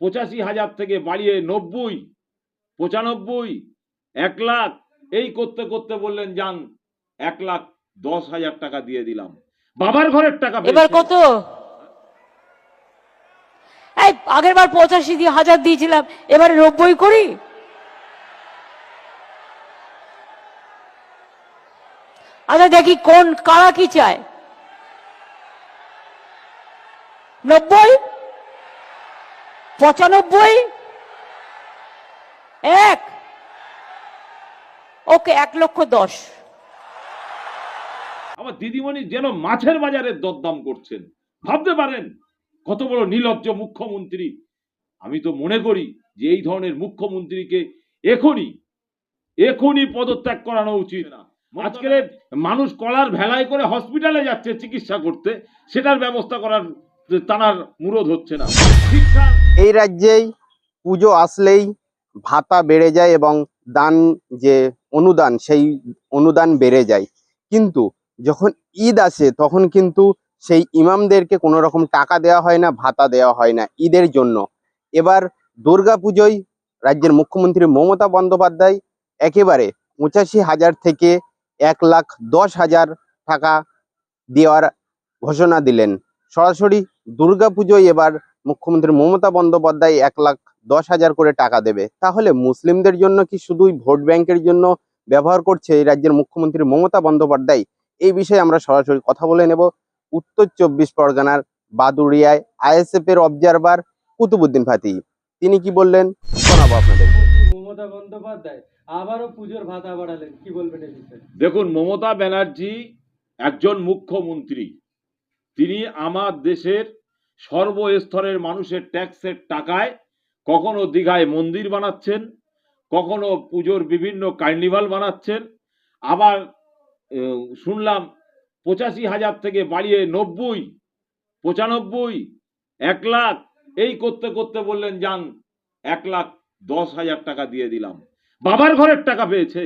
পঁচাশি হাজার থেকে বাড়িয়ে নব্বই, পঁচানব্বই, এক লাখ, এই করতে করতে বললেন, যান, এক লাখ দশ হাজার টাকা দিয়ে দিলাম। বাবার ঘরের টাকা এবার কত? আগের বার পঁচাশি দিয়ে হাজার দিয়েছিলাম, এবারে নব্বই করি? আচ্ছা দেখি কোন, কারা কি চায়? নব্বই? পঁচানব্বই? এক। ওকে এক লক্ষ দশ। আমার দিদিমণি যেন মাছের বাজারে দরদাম করছেন। ভাবতে পারেন কত বড় নির্লজ্জ মুখ্যমন্ত্রী। আমি তো মনে করি যে এই ধরনের মুখ্যমন্ত্রীকে এখনই এখনই পদত্যাগ করানো উচিত। না আজকের মানুষ কলার ভেলায় করে হসপিটালে যাচ্ছে চিকিৎসা করতে সেটার ব্যবস্থা করার তানার মুরদ হচ্ছে না। এই রাজ্যেই পুজো আসলেই ভাতা বেড়ে যায় এবং দান যে অনুদান, সেই অনুদান বেড়ে যায়। কিন্তু যখন ঈদ আসে, তখন কিন্তু সেই ইমামদেরকে কোনো রকম টাকা দেওয়া হয় না, ভাতা দেওয়া হয় না ঈদের জন্য। এবার দুর্গা পুজোয় রাজ্যের মুখ্যমন্ত্রী মমতা বন্দ্যোপাধ্যায় একেবারে পঁচাশি হাজার থেকে এক লাখ দশ হাজার টাকা দেওয়ার ঘোষণা দিলেন। সরাসরি দুর্গা পুজোয় এবার মুখ্যমন্ত্রী মমতা বন্দ্যোপাধ্যায় এক লাখ দশ হাজার করে টাকা দেবে। তাহলে মুসলিমদের জন্য কি শুধুই ভোট ব্যাংকের জন্য ব্যবহার করছে এই রাজ্যের মুখ্যমন্ত্রী মমতা বন্দ্যোপাধ্যায়? এই বিষয়ে আমরা সরাসরি কথা বলে নেব। উত্তর চব্বিশ পরগনার বাদুড়িয়ায় আইএসএফ এর অবজারভার কুতুবুদ্দিন ফাতি। তিনি কি বললেন? শোনাবো আপনাদের। মমতা বন্দ্যোপাধ্যায় আবারও পুজোর ভাতা বাড়ালেন। কি বলবেন দেখুন মমতা ব্যানার্জি একজন মুখ্যমন্ত্রী। তিনি আমার দেশের সর্বস্তরের মানুষের ট্যাক্সের টাকায় কখনো দীঘায় মন্দির বানাচ্ছেন, কখনো পুজোর বিভিন্ন কার্নিভাল বানাচ্ছেন। আবার শুনলাম পঁচাশি হাজার থেকে বাড়িয়ে নব্বই, পঁচানব্বই, এক লাখ, এই করতে করতে বললেন, যান, এক লাখ দশ হাজার টাকা দিয়ে দিলাম। বাবার ঘরের টাকা পেয়েছে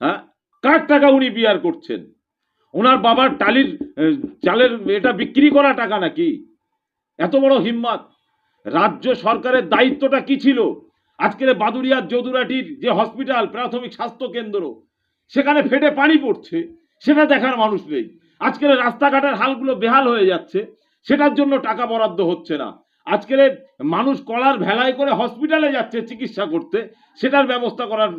হ্যাঁ? কার টাকা উনি বিয়ার করছেন? ওনার বাবার টালির চালের এটা বিক্রি করা টাকা নাকি? এত বড় হিম্মত। রাজ্য সরকারের দায়িত্বটা কি ছিল? আজকের বাদুড়িয়ার যদুরাটির যে হসপিটাল, প্রাথমিক স্বাস্থ্য কেন্দ্র, সেখানে ফেটে পানি পড়ছে, সেটা দেখার মানুষ নেই। আজকের রাস্তাঘাটের হালগুলো বেহাল হয়ে যাচ্ছে, সেটার জন্য টাকা বরাদ্দ হচ্ছে না। আজকের মানুষ কলার ভেলায় করে হসপিটালে যাচ্ছে চিকিৎসা করতে, সেটার ব্যবস্থা করার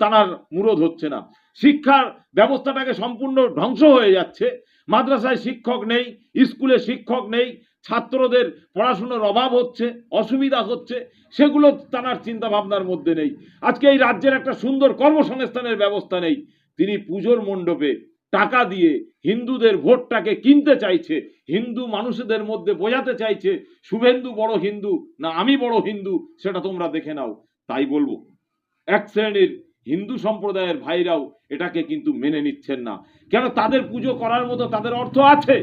তানার মুরদ হচ্ছে না। শিক্ষার ব্যবস্থাটাকে সম্পূর্ণ ধ্বংস হয়ে যাচ্ছে। মাদ্রাসায় শিক্ষক নেই, স্কুলে শিক্ষক নেই, ছাত্রদের পড়াশুনোর অভাব হচ্ছে, অসুবিধা হচ্ছে, সেগুলো তানার চিন্তা ভাবনার মধ্যে নেই। আজকে এই রাজ্যের একটা সুন্দর কর্মসংস্থানের ব্যবস্থা নেই। তিনি পুজোর মণ্ডপে টাকা দিয়ে হিন্দুদের ভোটটাকে কিনতে চাইছে, হিন্দু মানুষদের মধ্যে বোঝাতে চাইছে, শুভেন্দু বড় হিন্দু না আমি বড় হিন্দু, সেটা তোমরা দেখে নাও। তাই বলব, এক শ্রেণির হিন্দু সম্প্রদায়ের ভাইরাও এটাকে কিন্তু মেনে নিচ্ছেন না। কেন তাদের পুজো করার মতো তাদের অর্থ আছে?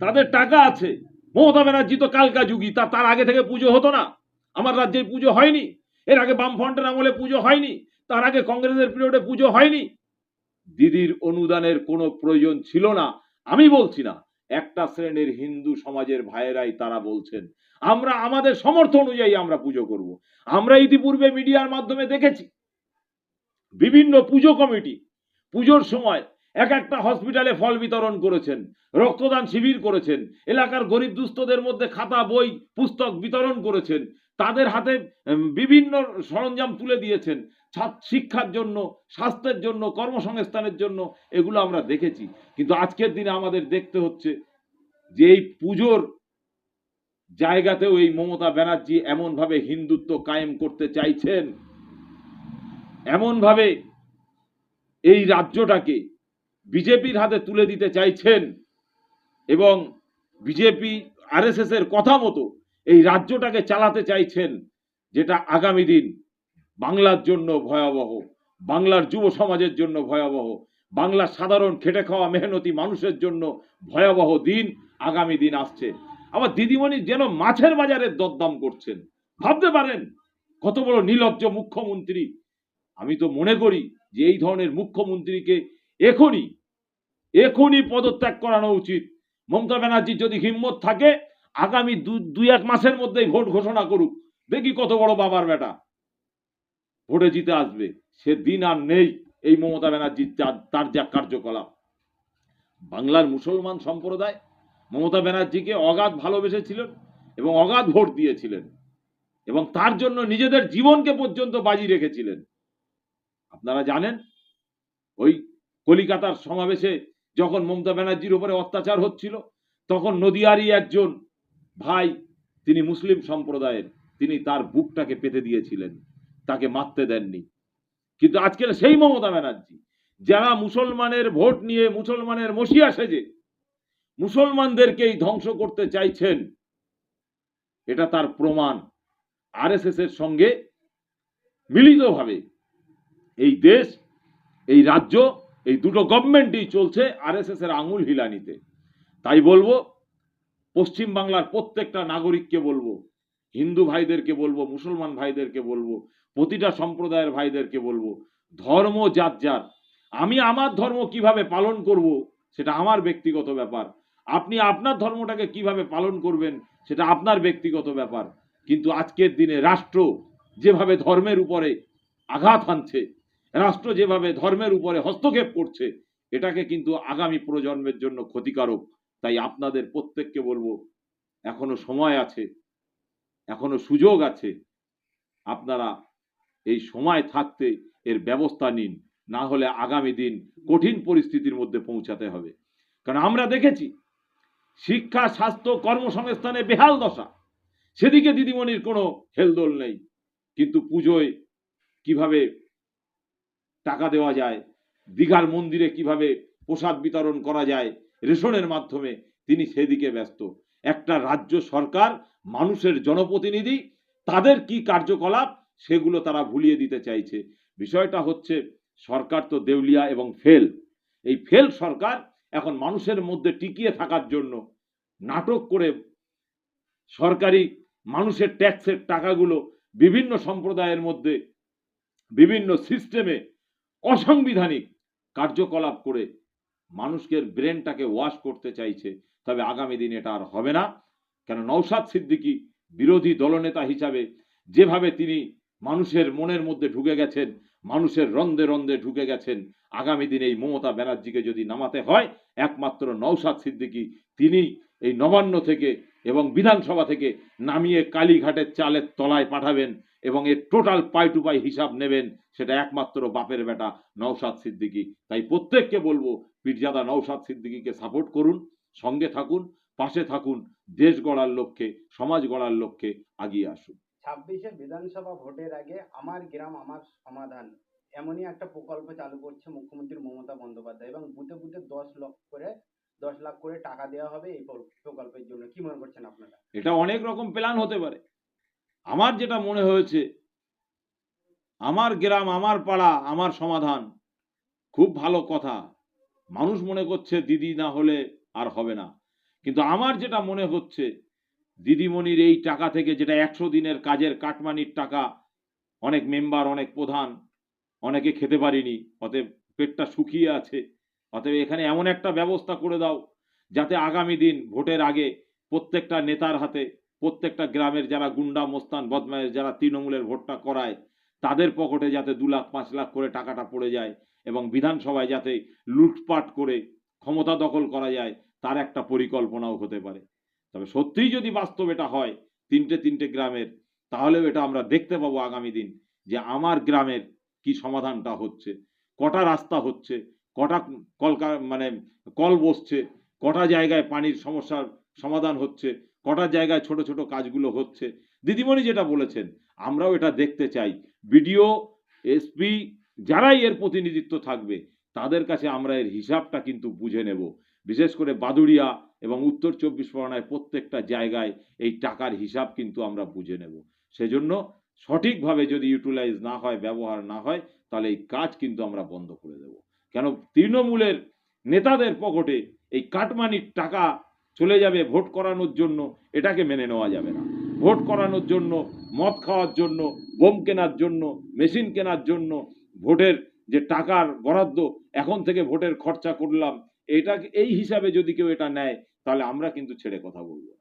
তাদের টাকা আছে। মমতা ব্যানার্জি তো কালকা যুগী, তা তার আগে থেকে পুজো হতো না। আমার রাজ্যে পুজো হয়নি। এর আগে বামফ্রন্টের আমলে পুজো হয়নি। তার আগে কংগ্রেসের পিরিয়ডে পুজো হয়নি। দিদির অনুদানের কোনো প্রয়োজন ছিল না। আমি বলছি না, একটা শ্রেণির হিন্দু সমাজের ভাইয়েরাই তারা বলছেন, আমরা আমাদের সমর্থ অনুযায়ী আমরা পুজো করব। আমরা ইতিপূর্বে মিডিয়ার মাধ্যমে দেখেছি। বিভিন্ন পুজো কমিটি, পুজোর সময় এক একটা হসপিটালে ফল বিতরণ করেছেন, রক্তদান শিবির করেছেন, এলাকার গরিব দুস্থদের মধ্যে খাতা, বই, পুস্তক বিতরণ করেছেন, তাদের হাতে বিভিন্ন সরঞ্জাম তুলে দিয়েছেন শিক্ষার জন্য, স্বাস্থ্যের জন্য, কর্মসংস্থানের জন্য, এগুলো আমরা দেখেছি। কিন্তু আজকের দিনে আমাদের দেখতে হচ্ছে যে এই পুজোর জায়গাতেও এই মমতা ব্যানার্জি এমনভাবে হিন্দুত্ব কায়েম করতে চাইছেন। এমনভাবে এই রাজ্যটাকে বিজেপির হাতে তুলে দিতে চাইছেন এবং বিজেপি আরএসএস এর কথা মতো এই রাজ্যটাকে চালাতে চাইছেন যেটা আগামী দিন বাংলার জন্য ভয়াবহ, বাংলার যুব সমাজের জন্য ভয়াবহ, বাংলার সাধারণ খেটে খাওয়া মেহনতি মানুষের জন্য ভয়াবহ দিন আগামী দিন আসছে। আবার দিদিমণি যেন মাছের বাজারের দরদাম করছেন। ভাবতে পারেন কত বড় নির্লজ্জ মুখ্যমন্ত্রী আমি তো মনে করি যে এই ধরনের মুখ্যমন্ত্রীকে এখনই এখনই পদত্যাগ করানো উচিত। মমতা ব্যানার্জির যদি হিম্মত থাকে, আগামী দুই এক মাসের মধ্যেই ভোট ঘোষণা করুক। দেখি কত বড় বাবার বেটা। ভোটে জিতে আসবে। সে দিন আর নেই এই মমতা ব্যানার্জির তার যা কার্যকলাপ। বাংলার মুসলমান সম্প্রদায় মমতা ব্যানার্জিকে অগাধ ভালোবেসেছিলেন এবং অগাধ ভোট দিয়েছিলেন এবং তার জন্য নিজেদের জীবনকে পর্যন্ত বাজি রেখেছিলেন। আপনারা জানেন? ওই কলিকাতার সমাবেশে যখন মমতা ব্যানার্জির উপরে অত্যাচার হচ্ছিল, তখন নদিয়ারই একজন ভাই, তিনি মুসলিম সম্প্রদায়ের, তিনি তার বুকটাকে পেতে দিয়েছিলেন। তাকে মারতে দেননি। কিন্তু আজকের সেই মমতা ব্যানার্জি, যারা মুসলমানের ভোট নিয়ে মুসলমানের মসিয়া সেজে, মুসলমানদেরকেই ধ্বংস করতে চাইছেন, এটা তার প্রমাণ। আরএসএস এর সঙ্গে মিলিতভাবে এই দেশ, এই রাজ্য, এই দুটো গভর্নমেন্টই চলছে আরএসএস এর আঙুল হিলানিতে। তাই বলব, পশ্চিম বাংলার প্রত্যেকটা নাগরিককে বলব, হিন্দু ভাইদেরকে বলব, মুসলমান ভাইদেরকে বলব, প্রতিটা সম্প্রদায়ের ভাইদেরকে বলব, ধর্ম যার যার। আমি আমার ধর্ম কীভাবে পালন করব, সেটা আমার ব্যক্তিগত ব্যাপার। আপনি আপনার ধর্মটাকে কীভাবে পালন করবেন, সেটা আপনার ব্যক্তিগত ব্যাপার। কিন্তু আজকের দিনে রাষ্ট্র যেভাবে ধর্মের উপরে আঘাত হানছে রাষ্ট্র যেভাবে ধর্মের উপরে হস্তক্ষেপ করছে, এটাকে কিন্তু আগামী প্রজন্মের জন্য ক্ষতিকারক। তাই আপনাদের প্রত্যেককে বলব, এখনও সময় আছে, এখনও সুযোগ আছে, আপনারা এই সময় থাকতে এর ব্যবস্থা নিন, না হলে আগামী দিন কঠিন পরিস্থিতির মধ্যে পৌঁছাতে হবে। কারণ আমরা দেখেছি, শিক্ষা, স্বাস্থ্য, কর্মসংস্থানে বেহাল দশা। সেদিকে দিদিমণির কোনো হেলদোল নেই। কিন্তু পুজোয় কীভাবে টাকা দেওয়া যায়। দীঘার মন্দিরে কীভাবে প্রসাদ বিতরণ করা যায়, রেশনের মাধ্যমে তিনি সেদিকে ব্যস্ত। একটা রাজ্য সরকার, মানুষের জনপ্রতিনিধি, তাদের কি কার্যকলাপ সেগুলো তারা ভুলিয়ে দিতে চাইছে। বিষয়টা হচ্ছে, সরকার তো দেউলিয়া এবং ফেল। এই ফেল সরকার এখন মানুষের মধ্যে টিকিয়ে থাকার জন্য নাটক করে সরকারি মানুষের ট্যাক্সের টাকাগুলো বিভিন্ন সম্প্রদায়ের মধ্যে বিভিন্ন সিস্টেমে অসাংবিধানিক কার্যকলাপ করে মানুষকে ব্রেনটাকে ওয়াশ করতে চাইছে, তবে আগামী দিন এটা আর হবে না। কেন নৌসাদ সিদ্দিকী বিরোধী দলনেতা হিসাবে যেভাবে তিনি মানুষের মনের মধ্যে ঢুকে গেছেন, মানুষের রন্দে রন্দে ঢুকে গেছেন, আগামী দিনে এই মমতা ব্যানার্জিকে যদি নামাতে হয়, একমাত্র নৌসাদ সিদ্দিকী তিনি এই নবান্ন থেকে এবং বিধানসভা থেকে নামিয়ে কালীঘাটের চালের তলায় পাঠাবেন এবং এর টোটাল পাই টু পাই হিসাব নেবেন, সেটা একমাত্র বাপের বেটা নৌসাদ সিদ্দিকী। তাই প্রত্যেককে বলব, পীরজাদা নৌসাদ সিদ্দিকিকে সাপোর্ট করুন, সঙ্গে থাকুন, পাশে থাকুন, দেশ গড়ার লক্ষ্যে, সমাজ গড়ার লক্ষ্যে আগিয়ে আসুন। ছাব্বিশে বিধানসভা ভোটের আগে আমার গ্রাম আমার সমাধান, এমনই একটা প্রকল্প চালু করছে মুখ্যমন্ত্রী মমতা বন্দ্যোপাধ্যায় এবং বুথে বুথে দশ লক্ষ করে, দশ লাখ করে টাকা দেওয়া হবে এই প্র- প্রকল্পের জন্য কি মনে করছেন আপনারা এটা অনেক রকম প্ল্যান হতে পারে। আমার যেটা মনে হয়েছে, আমার গ্রাম, আমার পাড়া, আমার সমাধান খুব ভালো কথা। মানুষ মনে করছে দিদি না হলে আর হবে না। কিন্তু আমার যেটা মনে হচ্ছে, দিদিমণির এই টাকা থেকে যেটা একশো দিনের কাজের কাটমানির টাকা, অনেক মেম্বার অনেক প্রধান, অনেকে খেতে পারিনি, অতএব পেটটা শুকিয়ে আছে, অতএব এখানে এমন একটা ব্যবস্থা করে দাও, যাতে আগামী দিন ভোটের আগে প্রত্যেকটা নেতার হাতে, প্রত্যেকটা গ্রামের যারা গুন্ডা, মোস্তান বদমায়ের যারা তৃণমূলের ভোটটা করায়, তাদের পকেটে যাতে দু লাখ, পাঁচ লাখ করে টাকাটা পড়ে যায় এবং বিধানসভায় যাতে লুটপাট করে ক্ষমতা দখল করা যায়, তার একটা পরিকল্পনাও হতে পারে। তবে সত্যিই যদি বাস্তব এটা হয় তিনটে তিনটে গ্রামের, তাহলেও এটা আমরা দেখতে পাবো আগামী দিন যে আমার গ্রামের কি সমাধানটা হচ্ছে। কটা রাস্তা হচ্ছে, কটা কলকা মানে কল বসছে, কটা জায়গায় পানির সমস্যার সমাধান হচ্ছে, কটা জায়গায় ছোট ছোট কাজগুলো হচ্ছে। দিদিমণি যেটা বলেছেন, আমরাও এটা দেখতে চাই। বিডিও, এসপি যারাই এর প্রতিনিধিত্ব থাকবে, তাদের কাছে আমরা এর হিসাবটা কিন্তু বুঝে নেব। বিশেষ করে বাদুড়িয়া এবং উত্তর চব্বিশ পরগনায় প্রত্যেকটা জায়গায় এই টাকার হিসাব কিন্তু আমরা বুঝে নেব। সেজন্য সঠিকভাবে যদি ইউটিলাইজ না হয়, ব্যবহার না হয়, তাহলে এই কাজ কিন্তু আমরা বন্ধ করে দেব। কেন? তৃণমূলের নেতাদের পকেটে এই কাটমানির টাকা চলে যাবে ভোট করানোর জন্য, এটাকে মেনে নেওয়া যাবে না। ভোট করানোর জন্য, মদ খাওয়ার জন্য, বোম কেনার জন্য, মেশিন কেনার জন্য ভোটের যে টাকার বরাদ্দ, এখন থেকে ভোটের খরচা করলাম এটা এই হিসাবে যদি কেউ এটা নেয়, তাহলে আমরা কিন্তু ছেড়ে কথা বলব।